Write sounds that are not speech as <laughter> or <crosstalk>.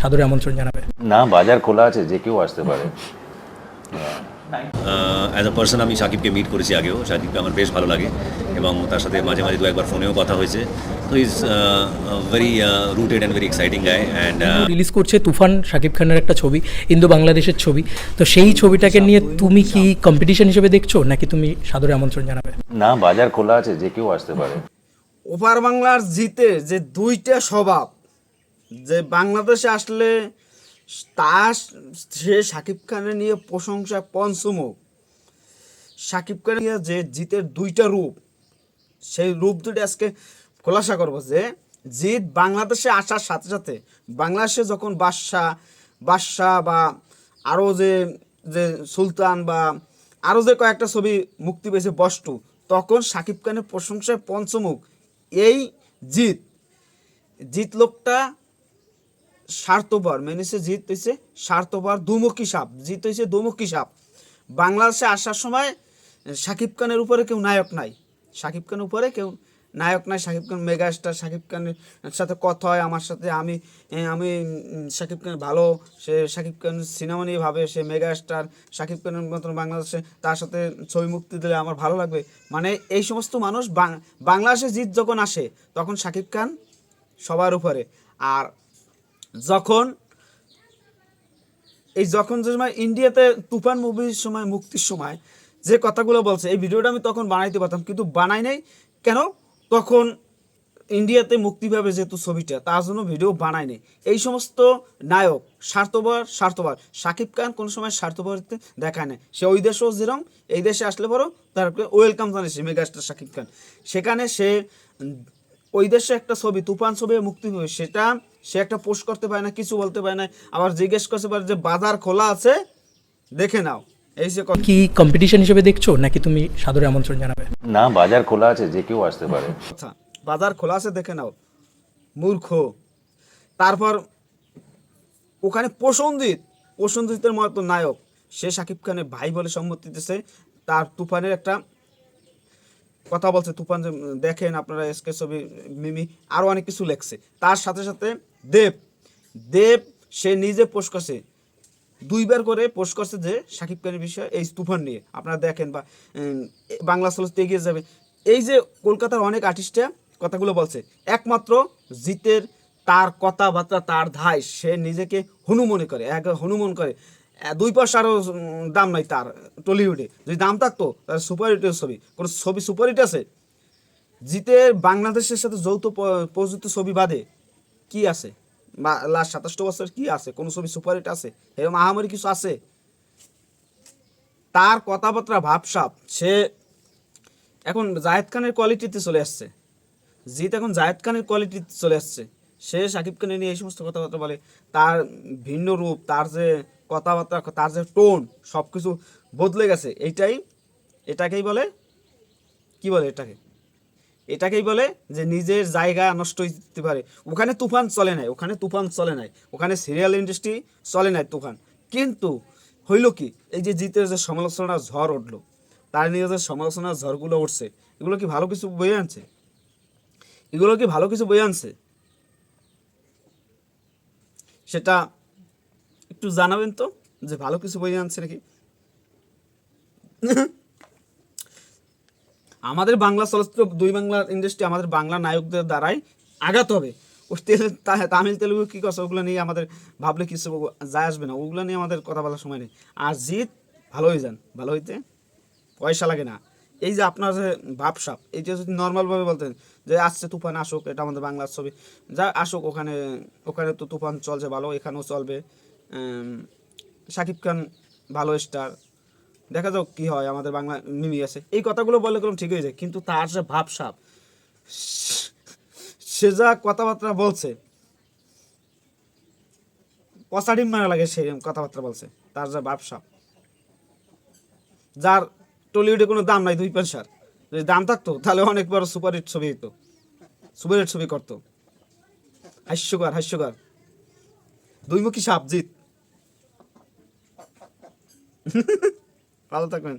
সাদরে আমন্ত্রণ জানাবে। না বাজার খোলা আছে যে কেউ আসতে পারে। অ্যাজ আ পার্সন আমি সাকিবকে মিট করেছি আগেও। সাকিবকে আমার বেশ ভালো লাগে এবং তার সাথে মাঝে মাঝে দু একবার ফোনেও কথা হয়েছে। তো is very rooted and very exciting guy and release করছে তুফান শাকিব খানের একটা ছবি ইন্দো বাংলাদেশের ছবি। তো সেই ছবিটাকে নিয়ে তুমি কি কম্পিটিশন হিসেবে দেখছ নাকি তুমি সাদরে আমন্ত্রণ জানাবে? না বাজার খোলা আছে যে কেউ আসতে পারে। ওপার বাংলার জিতে যে দুইটা স্বভাব যে বাংলাদেশে আসলে তা সে সাকিব খানের নিয়ে প্রশংসা পঞ্চমুখ সাকিব খানের নিয়ে যে জিতের দুইটা রূপ, সেই রূপ দুটি আজকে খোলাসা করব যে জিত বাংলাদেশে আসার সাথে সাথে বাংলাদেশে যখন বাদশাহ বাদশাহ বা আরও যে যে সুলতান বা আরও যে কয়েকটা ছবি মুক্তি পেয়েছে বষ্টু তখন সাকিব খানের প্রশংসায় পঞ্চমুখ। এই জিত জিত লোকটা স্বার্থপর মেনেছে জিত হয়েছে স্বার্থপর, দুমুখী সাপ, জিত হয়েছে দুমুখী সাপ। বাংলাদেশে আসার সময় সাকিব খানের উপরে কেউ নায়ক নাই। সাকিব খানের উপরে কেউ নায়ক নাই, সাকিব খান মেগা স্টার সাকিব খানের সাথে কথা হয়, আমার সাথে আমি আমি সাকিব খান ভালো, সে সাকিব খান সিনেমা নিয়ে ভাবে, সে মেগা স্টার সাকিব খানের মতন বাংলাদেশে তার সাথে ছবি মুক্তি দিলে আমার ভালো লাগবে। মানে এই সমস্ত মানুষ বাংলাদেশে জিত যখন আসে, তখন সাকিব খান সবার উপরে। আর যখন, এই যখন যে সময় ইন্ডিয়াতে তুফান মুভির সময়, মুক্তির সময়, যে কথাগুলো বলছে, এই ভিডিওটা আমি তখন বানাইতে পারতাম, কিন্তু বানাই নাই। কেন? তখন ইন্ডিয়াতে মুক্তি পাবে যেহেতু ছবিটা, তার জন্য ভিডিও বানাই নাই। এই সমস্ত নায়ক, স্বার্থপর স্বার্থপর। সাকিব খান কোনো সময় স্বার্থপরিতে দেখায় না সে ওই দেশেও যেরম, এই দেশে আসলে পরও তারপরে ওয়েলকাম জানিয়েছে মেগাস্টার সাকিব খান। সেখানে সে ওই দেশে একটা ছবি তুফান ছবি মুক্তি হবে সেটা সে একটা পোস্ট করতে পারে না কিছু বলতে পারে না। আবার জিজ্ঞেস করতে পারে যে বাজার খোলা আছে দেখে নাও। এই যে কথা কি কম্পিটিশন হিসেবে দেখছ নাকি তুমি সাদরে আমন্ত্রণ জানাবে? না বাজার খোলা আছে যে কেউ আসতে পারে। বাজার খোলা আছে দেখে নাও। মূর্খ। তারপর ওখানে প্রসঞ্জিৎ প্রসঞ্জিতের মতো নায়ক। সে সাকিব খানের ভাই বলে সম্মতি দিতেছে। তার তুফানের একটা কথা বলছে, তুফান যে দেখেন আপনারা এসকে ছবি, মিমি আরও অনেক কিছু লেখছে। তার সাথে সাথে দেব দেব, সে নিজে পোস্ট করছে। দুইবার করে পোস্ট করছে যে, সাকিব খানের বিষয়ে এই তুফান নিয়ে। আপনারা দেখেন বা বাংলা চলচ্চিত্র এগিয়ে যাবে। এই যে কলকাতার অনেক আর্টিস্টরা কথাগুলো বলছে, একমাত্র জিতের তার কথাবার্তা, তার ধাই সে নিজেকে হনু মনে করে, এক হনুমন করে। দুই পয়সারও উম, দাম নাই তার টলিউডে। যদি দাম থাকতো তার সুপারহিটের ছবি। কোনো ছবি সুপারহিট আছে? জিতের বাংলাদেশের সাথে যৌথ প- প্রযোজিত ছবি বাদে কি আছে? বা লাস্ট সাতাশটা বছর কি আছে? কোনো ছবি সুপারহিট আছে? এরকম আহামরি কিছু আছে? তার কথাবার্তা ভাবসাপ সে এখন জাহেদ খানের কোয়ালিটিতে চলে আসছে। জিত এখন জাহেদ খানের কোয়ালিটিতে চলে আসছে। সে সাকিব খানের নিয়ে এই সমস্ত কথাবার্তা বলে। তার ভিন্ন রূপ, তার যে কথাবার্তা, তার যে টোন সব কিছু বদলে গেছে। এইটাই, এটাকেই বলে, কি বলে এটাকে? এটাকেই বলে যে নিজের জায়গা নষ্ট যেতে পারে। ওখানে তুফান চলে নাই, ওখানে তুফান চলে নাই, ওখানে সিরিয়াল ইন্ডাস্ট্রি চলে নাই তুফান। কিন্তু হইল কি, এই যে জিতের যে সমালোচনার ঝড় উঠল, তার যে সমালোচনার ঝড়গুলো উঠছে, এগুলো কি ভালো কিছু বয়ে আনছে? এগুলো কি ভালো কিছু বয়ে আনছে? সেটা একটু জানাবেন তো, যে ভালো কিছু বয়ে আনছে নাকি? আমাদের বাংলা চলচ্চিত্র, দুই বাংলা ইন্ডাস্ট্রি আমাদের বাংলা নায়কদের দ্বারাই আঘাত হবে। ও তামিল, তেলুগু কী করছে, ওগুলো নিয়ে আমাদের ভাবলে কিছু যায় আসবে না। ওগুলো নিয়ে আমাদের কথা বলার সময় নেই। আর জিত ভালো হয়ে যান। ভালো হইতে পয়সা লাগে না। এই যে আপনার যে ভাবসাপ এইটা যদি নর্মালভাবে বলতেন যে আসছে তুফান আসুক, এটা আমাদের বাংলার ছবি, যা আসুক ওখানে ওখানে তো তুফান চলছে ভালো, এখানেও চলবে। শাকিব খান ভালো স্টার দেখা যাক কি হয় আমাদের বাংলা মিমি আছে এই কথাগুলো বললে কোনো ঠিক হয়ে যায়, কিন্তু তার যে ভাবসাপ সে যা কথাবার্তা বলছে পচাডিম মারা লাগে সেই কথাবার্তা বলছে, তার যা ভাবসাপ যার টলিউডে কোনো দাম নাই, দুই পয়সার। যদি দাম থাকতো, তাহলে অনেক বড় সুপারহিট ছবি হতো সুপারহিট ছবি করতো। হাস্যকর হাস্যকর। দুইমুখী সাপ জিত <laughs> ভালো থাকবেন।